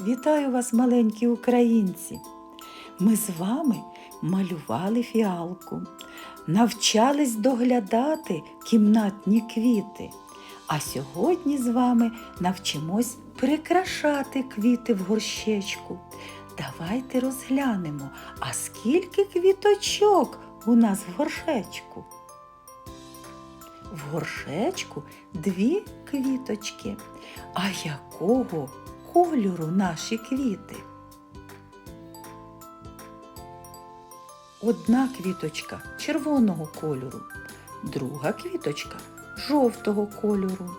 Вітаю вас, маленькі українці! Ми з вами малювали фіалку, навчались доглядати кімнатні квіти. А сьогодні з вами навчимось прикрашати квіти в горщечку. Давайте розглянемо, а скільки квіточок у нас в горшечку. В горшечку дві квіточки. А якого кольору наші квіти? Одна квіточка червоного кольору, друга квіточка жовтого кольору.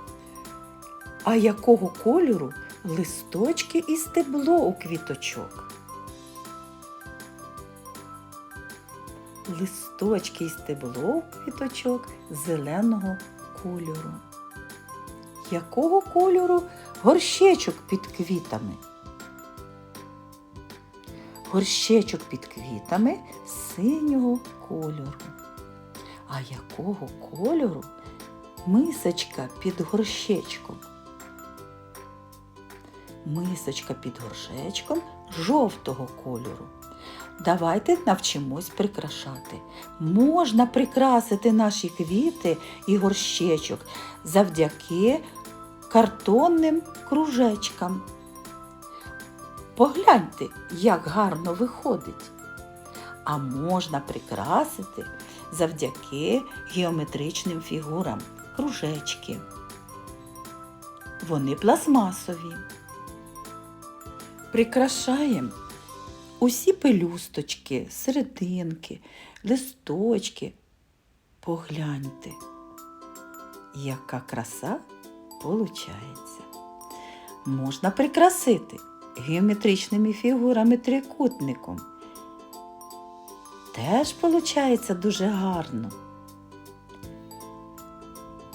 А якого кольору листочки і стебло у квіточок? Листочки і стебло у квіточок зеленого кольору. Якого кольору горщечок під квітами? Горщечок під квітами синього кольору. А якого кольору мисочка під горщечком? Мисочка під горшечком жовтого кольору. Давайте навчимось прикрашати. Можна прикрасити наші квіти і горщечок завдяки картонним кружечкам. Погляньте, як гарно виходить. А можна прикрасити завдяки геометричним фігурам кружечки. Вони пластмасові. Прикрашаємо усі пелюсточки, серединки, листочки. Погляньте, яка краса получається. Можна прикрасити геометричними фігурами трикутником. Теж получається дуже гарно.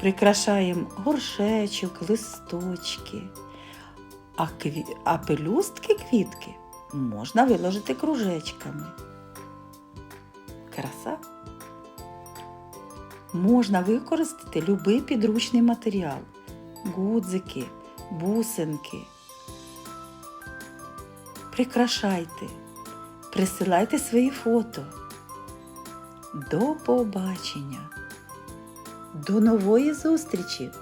Прикрашаємо горшечок, листочки, а, кві... а пелюстки квітки можна виложити кружечками. Краса. Можна використати будь-який підручний матеріал, гудзики, бусинки. Прикрашайте, присилайте свої фото. До побачення. До нової зустрічі!